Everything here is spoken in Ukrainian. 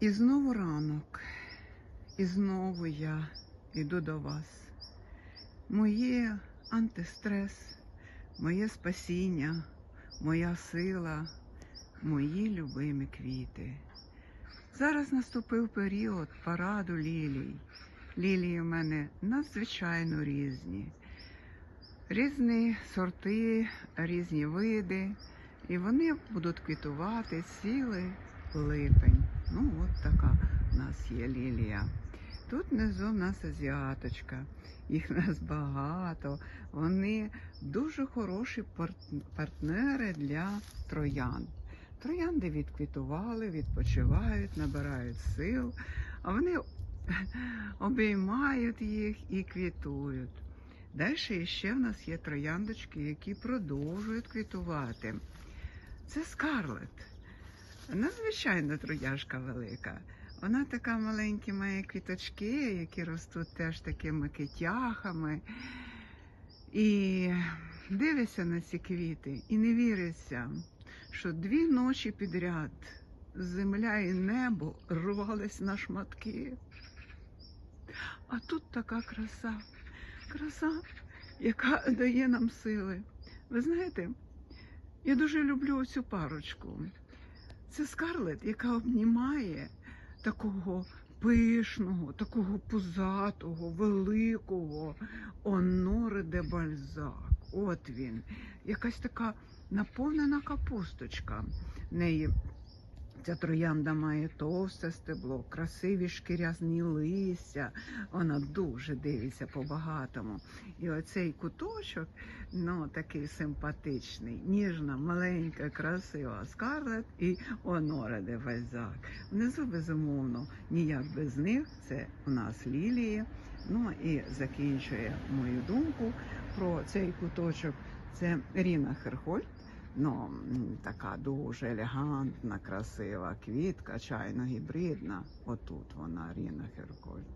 І знову ранок, і знову я йду до вас. Моє антистрес, моє спасіння, моя сила, мої любимі квіти. Зараз наступив період параду лілій. Лілії в мене надзвичайно різні. Різні сорти, різні види, і вони будуть квітувати цілий липень. Ну, от така в нас є лілія. Тут внизу в нас азіаточка, їх в нас багато. Вони дуже хороші партнери для троян. Троянди відквітували, відпочивають, набирають сил, а вони обіймають їх і квітують. Далі ще в нас є трояндочки, які продовжують квітувати. Це скарлет. Надзвичайно трояшка велика. Вона така маленькі має квіточки, які ростуть теж такими китяхами. І дивишся на ці квіти і не віриться, що дві ночі підряд земля і небо рвались на шматки. А тут така краса, краса, яка дає нам сили. Ви знаєте, я дуже люблю цю парочку. Це скарлет, яка обнімає такого пишного, такого пузатого, великого Оноре де Бальзак. От він. Якась така наповнена капусточка. В неї ця троянда має товсте стебло, красиві шкірязні листя. Вона дуже дивиться по-багатому. І оцей куточок, ну такий симпатичний, ніжна, маленька, красива скарлет і Оноре де Бальзак. Внизу, безумовно, ніяк без них. Це у нас лілії. Ну і закінчує мою думку про цей куточок. Це Ріна Херхольд. Ну, така дуже елегантна, красива квітка, чайно гібридна. Отут вона, Ріна Херхольд.